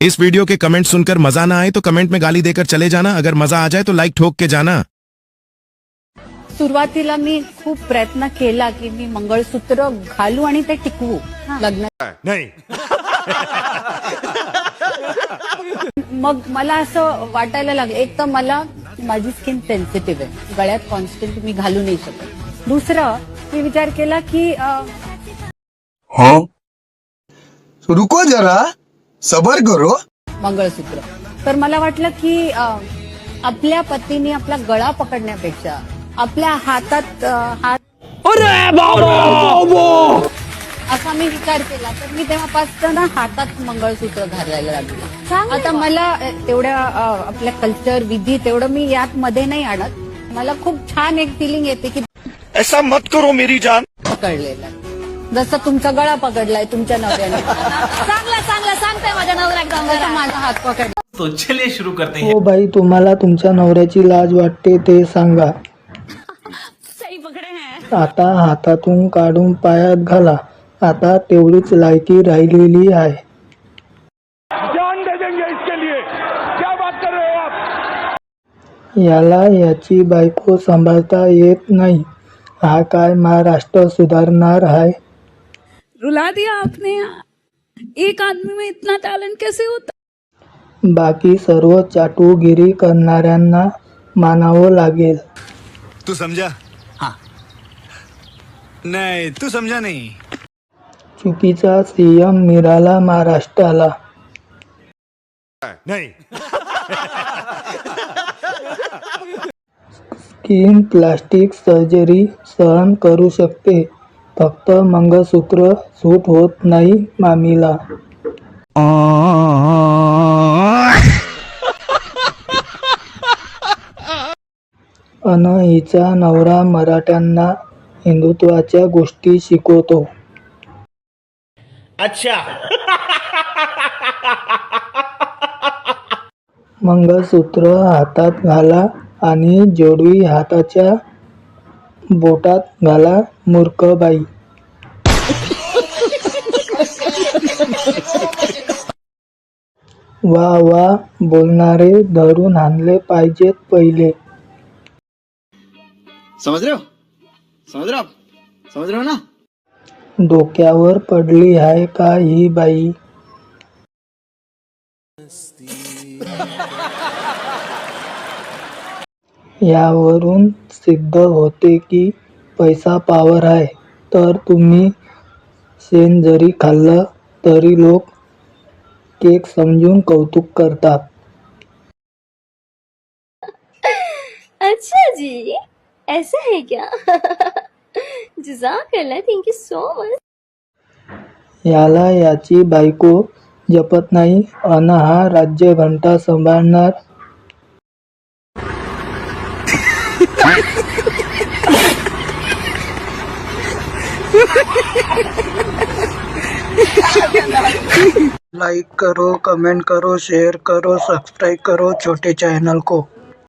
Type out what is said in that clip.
इस video के comment सुनकर मज़ा ना आए तो कमेंट में गाली देकर चले जाना। अगर मज़ा आ जाए तो लाइक ठोक के जाना। सुरुवातीला मी खूप प्रयत्न केला की मी मंगळसूत्र घालू आणि ते टिकवू. लग्न नहीं. मग मला असं वाटायला लागलं एक तर मला माझी स्किन सेन्सिटिव्ह आहे. गळ्यात कॉन्स्टंट मी घालू नाही शकत. दुसरं मी विचार केला की अं, तो रुको जरा. सबर करो. मंगळसूत्र. तर मला वाटलं की अं, आपल्या पतीने आपला गळा पकडण्यापेक्षा आपल्या हातात अं, हात असा मी विचार केला. तर मी तेव्हापासून ना हातात मंगळसूत्र घालायला लागले. आता मला अ, तेवढ्या अ, आपल्या कल्चर विधी तेवढं मी यात मध्ये नाही आणत. मला खूप छान एक फिलिंग येते की ऐसा मत करो मेरी जान. पकडलेला. जसं तुमचा गळा पकडलाय तुमच्या नवऱ्याने चांगला चांगला. सांगताय माझ्या नवरा एकदम माझा हात पकडला. तो चलिए शुरू करते हैं हो बाई तुम्हाला तुमच्या नवऱ्याची लाज वाटते ते सांगा. सही पकडे हैं. आता हातातून काढून पायात घाला. आता तेवढीच लायकी राहिलेली आहे. जान दे देंगे इसके लिए. क्या बात कर रहे हो आप? याला याची बायको सांभाळता येत नाही. हा काय महाराष्ट्र सुधारणार आहे? रुला दिया आपने। एक आदमी में इतना टैलेंट कैसे होता? बाकी सर्व चाटुगिरी करणाऱ्यांना मानावं लागेल. तू समझा? हाँ. नहीं तू समझा नहीं. चुकीचा सीएम मिळाला महाराष्ट्राला. नहीं. स्किन प्लास्टिक सर्जरी सहन करू शकते. फक्त मंगळसूत्र सूट होत नाही मामीला. अन हिचा नवरा मराठ्यांना हिंदुत्वाच्या गोष्टी शिकवतो. मंगळसूत्र हातात घाला आणि जोडवी हाताच्या बोटात घाला मूर्ख बाई वा वा बोलणारे धरून आणले पाहिजेत पहिले. समझ रहे हो समझ रहे हो आप समझ रहे हो ना? डोक्यावर पडली आहे का ही बाई? यावरून सिद्ध होते की पैसा पावर आहे. तर तुम्ही शेण जरी खाल्लं तरी लोक केक समजून कौतुक करतात. अच्छा जी ऐसा है क्या? जजाकल्ला थैंक यू सो मच याला याची बायको जपत नाही. अन हा राज्य घंटा सांभाळणार लाइक करो कमेंट करो शेयर करो सब्सक्राइब करो छोटे चैनल को.